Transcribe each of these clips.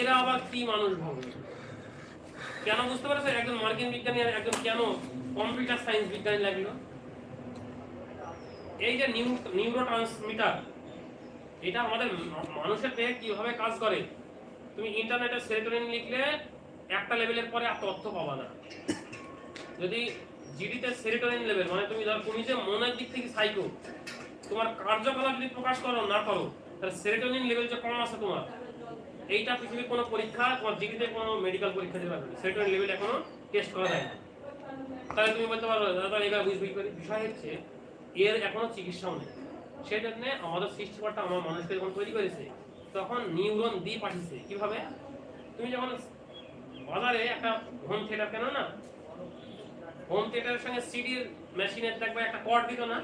এরা আবার কি মানুষ ভাবে? কেন বুঝতে পারছ? একজন মার্কিন বিজ্ঞানী আর একজন কেন কম্পিউটার সায়েন্স বিজ্ঞানী লাগল? এই যে নিউরো ট্রান্সমিটার এটা আমাদের মানুষের দেহে কীভাবে কাজ করে? তুমি ইন্টারনেটে সেরোটোনিন লিখলে একটা লেভেলের পরে আর তথ্য পাবা না। যদি জিডিতে সেরোটোনিন লেভেল মানে তুমি ধর, তুমি যে মনের দিক থেকে সাইকো তোমার কার্যকলাপ যদি প্রকাশ করো, না করো তাহলে সেরোটোনিন লেভেল যে কম আছে তোমার, এইটা পৃথিবীর কোনো পরীক্ষা তোমার জিডিতে কোনো মেডিকেল পরীক্ষা দিতে পারবে সেরোটোনিন লেভেল এখনও টেস্ট করা যায় তাহলে তুমি বলতে পারো, দাদা এবার বুঝবি বিষয় হচ্ছে, এর এখনও চিকিৎসাও নেই। সেই জন্য আমাদের সৃষ্টিকর্তা আমার মানুষকে যখন তৈরি করেছে, তখন নিউরন দিয়ে পাঠিয়েছে কীভাবে? তুমি যখন বাজারে একটা হোম থিয়েটার কেন না হোম থিয়েটারের সঙ্গে সিডির মেশিনের দেখবে, একটা কর্ড দিত না,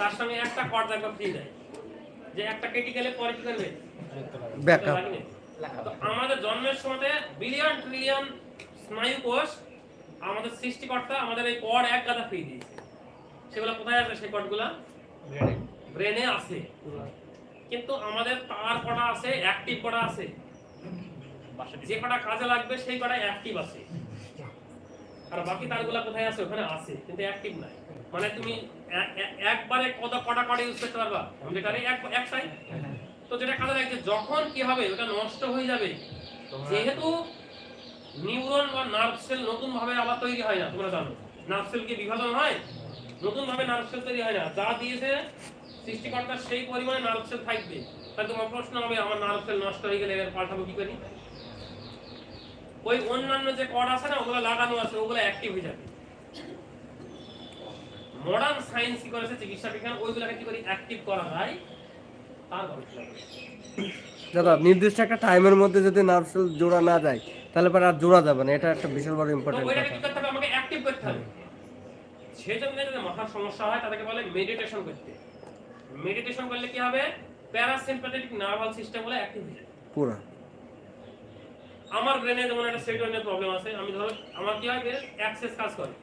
তার সঙ্গে একটা কর্ড দেখবে ফ্রি দেয়। যে একটা কেটে গেলে পরে কি করবে? ব্যাকআপ তো আমাদের জন্মের সময় বিলিয়ন ট্রিলিয়ন স্নায়ু কোষ আমাদের সৃষ্টিকর্তা আমাদের এই কর্ড এক গাদা ফ্রি দিয়েছে। সেগুলো কোথায় আছে সেই কর্ডগুলা ব্রেনে আছে। কিন্তু আমাদের তার কটা আছে অ্যাক্টিভ কটা আছে? যে কটা কাজে লাগবে সেই কটা অ্যাক্টিভ আছে। আর বাকি তারগুলা কোথায় আছে? ওখানে আছে কিন্তু অ্যাক্টিভ নাই। মানে তুমি একবারে কত কটা কটা ইউজ করতে পারবা? কম্পিউটারে এক একটাই তো যেটা কাজে লাগছে যখন কি হবে ওটা নষ্ট হয়ে যাবে। যেহেতু নিউরন বা নার্ভ সেল নতুন ভাবে আবার তৈরি হয় না তোমরা জানো। নার্ভ সেল কি বিভাজন হয়? নতুন ভাবে নার্ভ সেল তৈরি হয় না। যা দিয়েছে সৃষ্টিকর্তা সেই পরিমাণে নার্ভ সেল থাকবে। তাহলে তোমার প্রশ্ন হবে আমার নার্ভ সেল নষ্ট হয়ে গেলে এবার পাল্টাবো কি করি? ওই অন্যান্য যে কর্ড আছে না ওগুলো লাগানো আছে ওগুলো অ্যাক্টিভ হয়ে যাবে। মডার্ন সায়েন্স কি করেছে? চিকিৎসা বিজ্ঞান ওইগুলোকে কি করে? অ্যাক্টিভ করা যায় তার গবেষণা দাদা নির্দিষ্ট একটা টাইমের মধ্যে যদি নার্ভ সেল জোড়া না যায় তাহলে পরে আর জোড়া যাবে না। এটা একটা বিশাল বড় ইম্পর্টেন্ট ওইটাকে কথা। কি করতে হবে? আমাকে অ্যাক্টিভ করতে হবে। সেজন্য যদি মাথার সমস্যা হয় তাদেরকে বলে মেডিটেশন করতে। মেডিটেশন করলে কি হবে? প্যারাসিম্প্যাথেটিক নার্ভাল সিস্টেমগুলো অ্যাক্টিভ হয়ে যাবে পুরো। আমার ব্রেনে যেমন একটা সেরোটোনিনের প্রবলেম আছে আমি ধরো আমার কি হয় অ্যাক্সেস কাজ করে।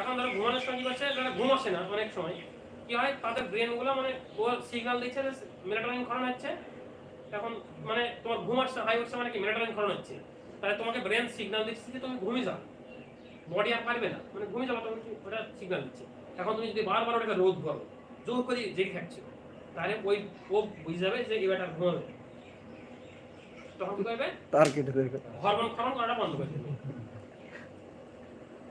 এখন ধরো ঘুমানোর সময় কি করছে? ঘুম আসে না অনেক সময়। কি হয়? তাদের ব্রেনগুলো মানে ও সিগনাল দিচ্ছে যে মেলাটোনিন ক্ষরণ হচ্ছে। এখন মানে তোমার ঘুম আসছে হাই উঠছে মানে কি? মেলাটোনিন ক্ষরণ হচ্ছে। তাহলে তোমাকে ব্রেন সিগনাল দিচ্ছে যে তুমি ঘুমিয়ে যাও। বডি আর পারবে না। মানে ঘুমিয়ে যাব তখন ওটা সিগনাল দিচ্ছে। এখন তুমি যদি বারবার ওটাকে রোদ করো জোর করে জেগে থাকছো তাহলে ওই ও বুঝে যাবে যে এবার ঘুমাবে তখন কি করবে? তার কেটে দেবে হরমোন ক্ষরণ করাটা বন্ধ করে দেবে।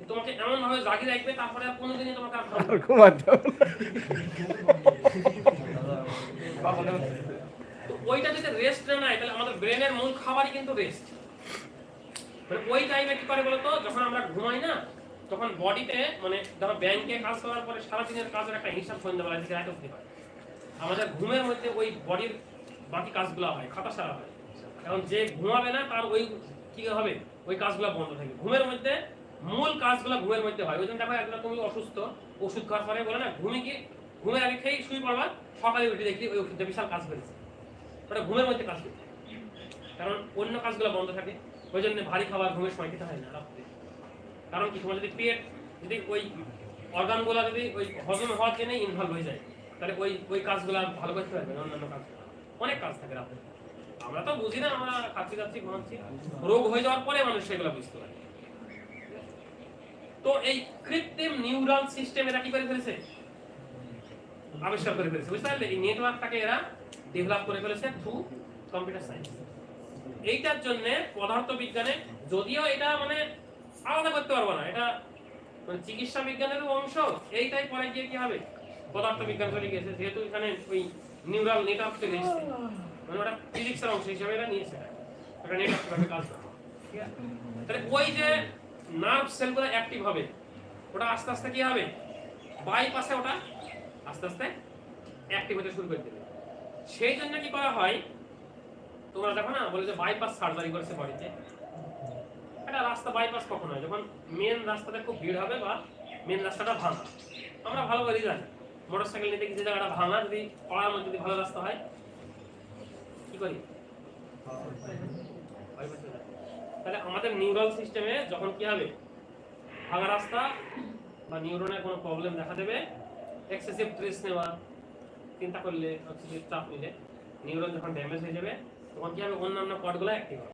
তোমাকে এমন ভাবে জাগিয়ে রাখবে তারপরে আর কোনোদিনই তোমাকে আর ঘুমাতে ওইটা যদি রেস্ট না নেয় তাহলে আমাদের ব্রেনের মূল খাবারই কিন্তু রেস্ট মানে ওই টাইমে কি করে বলতো যখন আমরা ঘুমাই না তখন বডিতে মানে ধরো ব্যাংকে কাজ করার পরে সারাদিনের কাজের একটা হিসাব সন্ধ্যাবেলা দিকে রাত অব্দি হয় আমাদের ঘুমের মধ্যে ওই বডির বাকি কাজগুলো হয় খাতা সারা হয়। এখন যে ঘুমাবে না তার ওই কি হবে? ওই কাজগুলো বন্ধ থাকে। ঘুমের মধ্যে মূল কাজগুলো ঘুমের মধ্যে হয়। ওই জন্য দেখো একবার তুমি অসুস্থ, ওষুধ খাওয়ার পরে বলে না, ঘুমে কি ঘুমের আগে খেয়ে শুয়ে পড়বা, সকালে উঠে দেখি ওই ওষুধটা বিশাল কাজ করেছে। ওটা ঘুমের মধ্যে কাজ করছে। কারণ অন্য কাজগুলো বন্ধ থাকে, ওই জন্য ভারী খাবার ঘুমের সময় খেতে হয় না রাত্রে। কারণ কি, তোমার যদি পেট, যদি ওই অর্গানগুলো যদি ওই হজম হওয়ার জন্য ইনভলভ হয়ে যায়, তাহলে ওই ওই কাজগুলো ভালো করতে পারবে না অন্যান্য কাজ অনেক কাজ থাকে রাত্রে। আমরা তো বুঝি না, আমরা খাচ্ছি খাচ্ছি, ঘুমাচ্ছি। রোগ হয়ে যাওয়ার পরে মানুষ সেগুলো বুঝতে পারে। তো এই কৃত্রিম নিউরাল সিস্টেম এরা কি করে ফেলেছে? আবিষ্কার করে ফেলেছে, বুঝতে পারলে? এই নেটওয়ার্কটাকে এরা ডেভেলপ করে ফেলেছে থ্রু কম্পিউটার সায়েন্স এইটার জন্য পদার্থ বিজ্ঞানে যদিও এটা মানে আলাদা করতে পারব না, এটা মানে চিকিৎসা বিজ্ঞানেরও অংশ, এইটাই পরে গিয়ে কি হবে? পদার্থ বিজ্ঞান চলে গেছে যেহেতু এখানে ওই নিউরাল নেটওয়ার্ক চলে এসেছে মানে ওটা ফিজিক্সের অংশ হিসেবে এটা নিয়েছে। একটা নেটওয়ার্ক কাজ করে। তাহলে ওই যে নার্ভ সেলগুলো অ্যাক্টিভ হবে। ওটা আস্তে আস্তে কি হবে? বাইপাসে ওটা আস্তে আস্তে অ্যাক্টিভ হতে শুরু করে দেবে। সেই জন্য কি করা হয়, তোমরা দেখো না, বলে যে বাইপাস সার্জারি করেছে বাড়িতে। একটা রাস্তা বাইপাস কখন হয়? যখন মেন রাস্তাতে খুব ভিড় হবে বা মেন রাস্তাটা ভাঙা। আমরা ভালো করে জানি। মোটর সাইকেল নিতে যে জায়গাটা ভাঙা, যদি পাড়ার মধ্যে যদি ভালো রাস্তা হয়, কি করি। তাহলে আমাদের নিউরাল সিস্টেমে যখন কি হবে? ভাঙা রাস্তা বা নিউরোনে কোনো প্রবলেম দেখা দেবে। এক্সেসিভ ট্রেস নেওয়া, চিন্তা করলে চাপ নিলে নিউরন যখন ড্যামেজ হয়ে যাবে, তখন কি হবে? অন্যান্য পটগুলো অ্যাক্টিভ হবে।